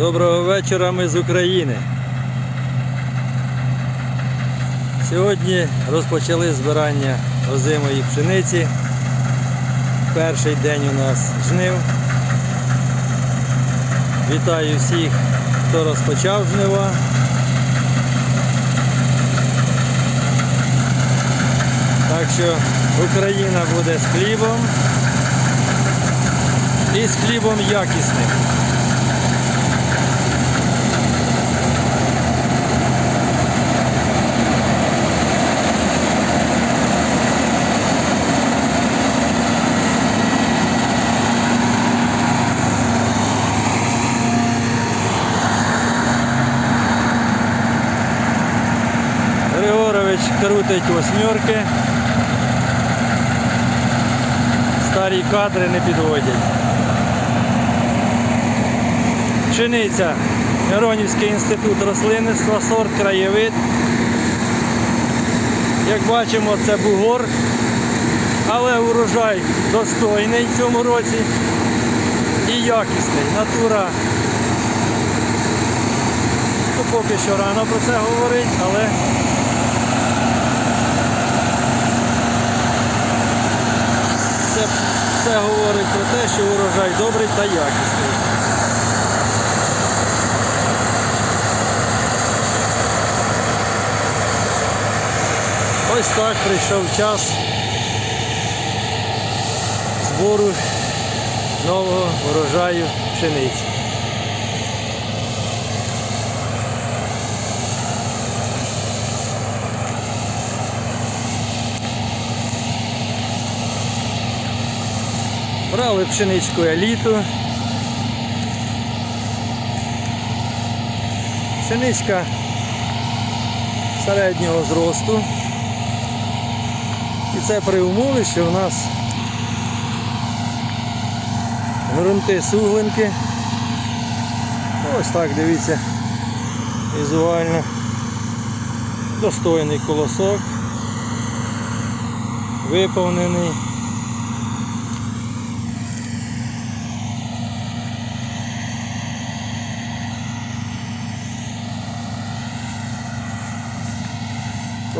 Доброго вечора, ми з України. Сьогодні розпочали збирання озимої пшениці. Перший день у нас жнив. Вітаю всіх, хто розпочав жнива. Так що Україна буде з хлібом і з хлібом якісним. Крутить восьмерки. Старі кадри не підводять. Пшениця. Миронівський інститут рослинництва, сорт краєвид. Як бачимо, це бугор, але урожай достойний в цьому році і якісний. Натура. Ну, поки що рано про це говорить, але це, це говорить про те, що урожай добрий та якісний. Ось так прийшов час збору нового урожаю пшениці. Брали пшеничку еліту. Пшеничка середнього зросту. І це при умові, що в нас грунти суглинки. Ось так дивіться візуально. Достойний колосок. Виповнений.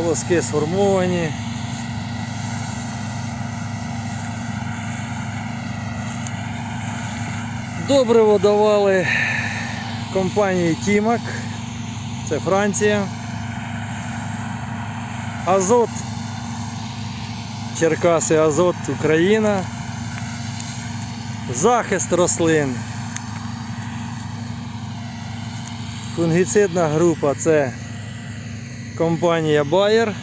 Колоски сформовані. Добриво давали компанії Тімак, це Франція. Азот, Черкаси, Азот, Україна. Захист рослин. Фунгіцидна група це компанія Bayer.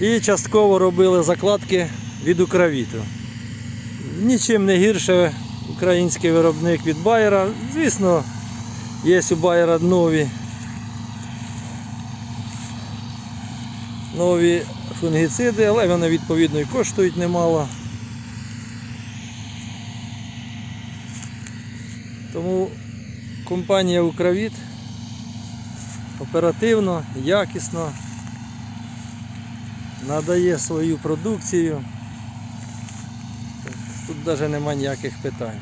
І частково робили закладки від Укравіту. Нічим не гірше український виробник від Байера. Звісно, є у Байера нові, нові фунгіциди, але вони відповідно і коштують немало. Тому компанія Укравіт оперативно, якісно надає свою продукцію. Тут навіть нема ніяких питань.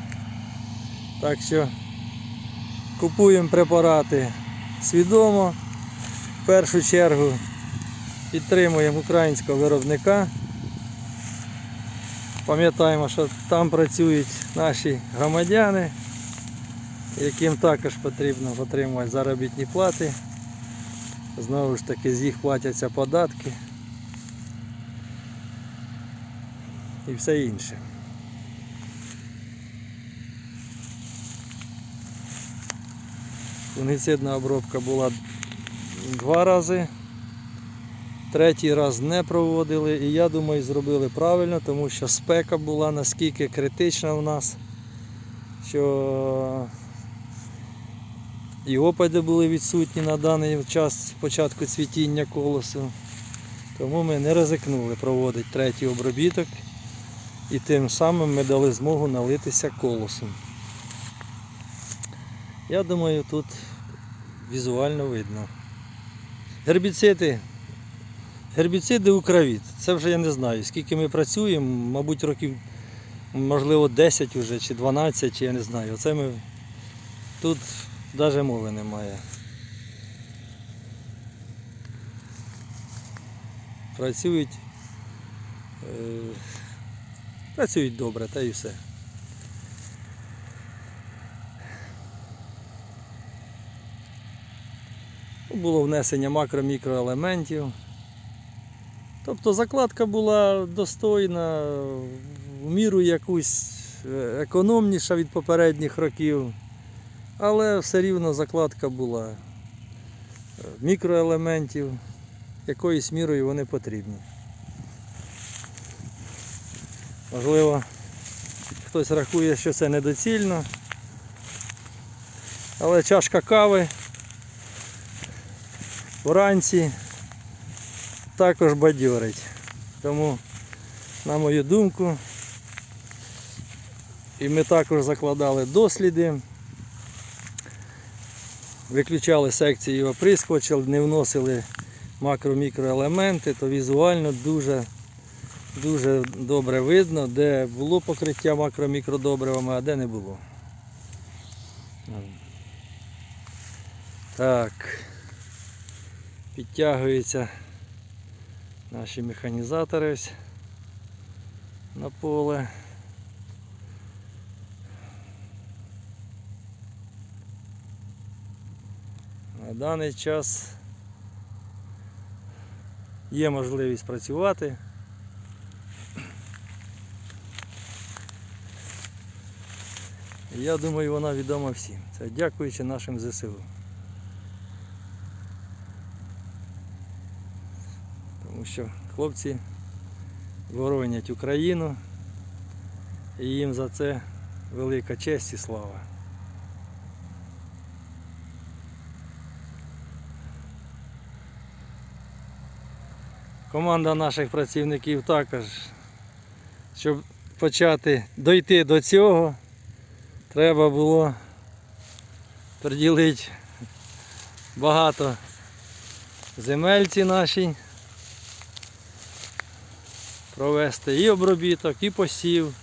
Так що купуємо препарати свідомо. В першу чергу підтримуємо українського виробника. Пам'ятаємо, що там працюють наші громадяни, яким також потрібно отримувати заробітні плати. Знову ж таки з їх платяться податки і все інше. Фунгіцидна обробка була два рази. Третій раз не проводили і я думаю зробили правильно, тому що спека була наскільки критична в нас, що і опади були відсутні на даний час початку цвітіння колосу. Тому ми не ризикнули проводити третій обробіток і тим самим ми дали змогу налитися колосом. Я думаю, тут візуально видно. Гербіциди. Гербіциди Укравіт. Це вже я не знаю, скільки ми працюємо, мабуть, років, можливо, 10 вже, чи 12, чи я не знаю. Оце ми Тут навіть мови немає. Працюють. Е, працюють добре, та і все. Було внесення макро-мікроелементів. Тобто закладка була достойна, в міру якусь е, економніша від попередніх років, але все рівно закладка була е, мікроелементів, якоюсь мірою вони потрібні. Можливо, хтось рахує, що це недоцільно, але чашка кави вранці також бадьорить. Тому, на мою думку, і ми також закладали досліди, виключали секції оприскувачів, не вносили макро-мікроелементи, то візуально дуже, дуже добре видно, де було покриття макро-мікродобривами, а де не було. Так. Підтягуються наші механізатори ось на поле. На даний час є можливість працювати. Я думаю, вона відома всім. Це дякуючи нашим ЗСУ. Тому що хлопці боронять Україну і їм за це велика честь і слава. Команда наших працівників також, щоб почати дойти до цього, треба було приділити багато земельці нашій провести і обробіток, і посів,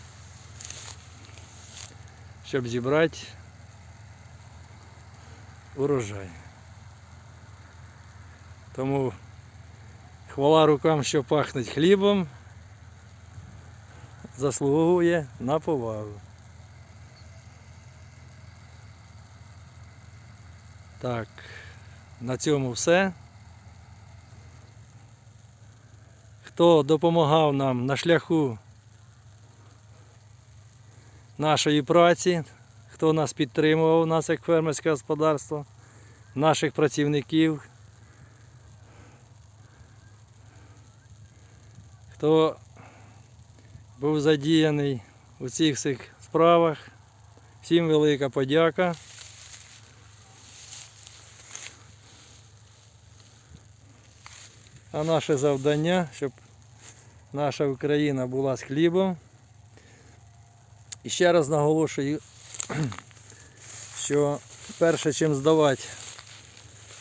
щоб зібрати урожай. Тому хвала рукам, що пахнуть хлібом, заслуговує на повагу. Так, на цьому все. хто допомагав нам на шляху нашої праці, хто нас підтримував, нас як фермерське господарство, наших працівників, хто був задіяний у цих всіх справах. Всім велика подяка. А наше завдання, щоб наша Україна була з хлібом. І ще раз наголошую, що перше чим здавати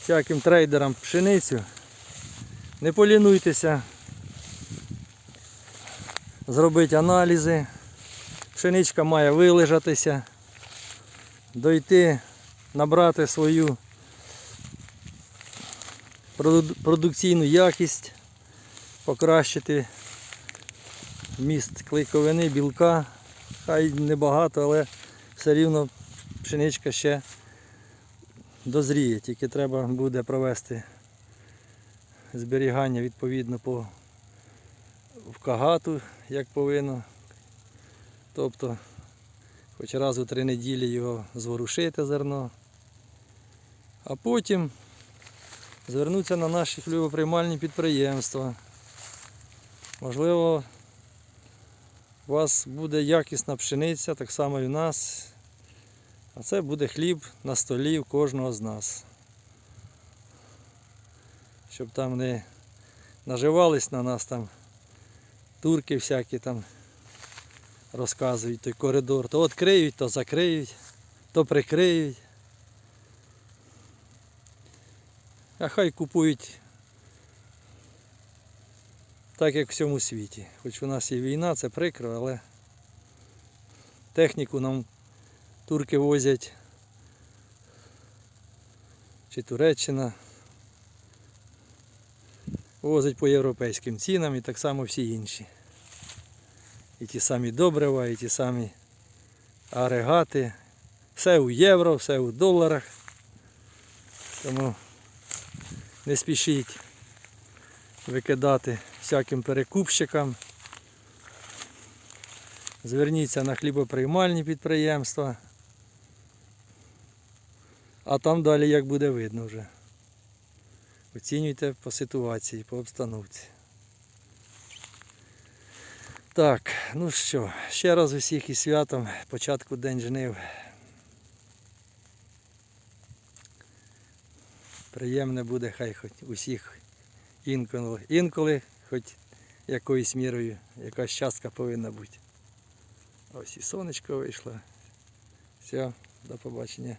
всяким трейдерам пшеницю, не полінуйтеся зробити аналізи. Пшеничка має вилежатися, дойти, набрати свою продукційну якість, покращити вміст клейковини, білка. Хай небагато, але все рівно пшеничка ще дозріє, тільки треба буде провести зберігання відповідно по в кагату, як повинно. Тобто хоч раз у три неділі його зворушити зерно, а потім звернутися на наші хлібоприймальні підприємства. Можливо, у вас буде якісна пшениця, так само і в нас. А це буде хліб на столі у кожного з нас. Щоб там не наживались на нас там турки всякі там розказують той коридор. То відкриють, то закриють, то прикриють. А хай купують так, як в всьому світі. Хоч у нас є війна, це прикро, але техніку нам турки возять чи Туреччина. Возить по європейським цінам і так само всі інші. І ті самі добрива, і ті самі агрегати. Все у євро, все у доларах. Тому не спішіть викидати всяким перекупщикам. Зверніться на хлібоприймальні підприємства. А там далі як буде видно вже. Оцінюйте по ситуації, по обстановці. Так, ну що, ще раз усіх із святом, початку день жнив. Приємне буде, хай хоч усіх інколи, інколи хоч якоюсь мірою, якась частка повинна бути. Ось і сонечко вийшло. Все, до побачення.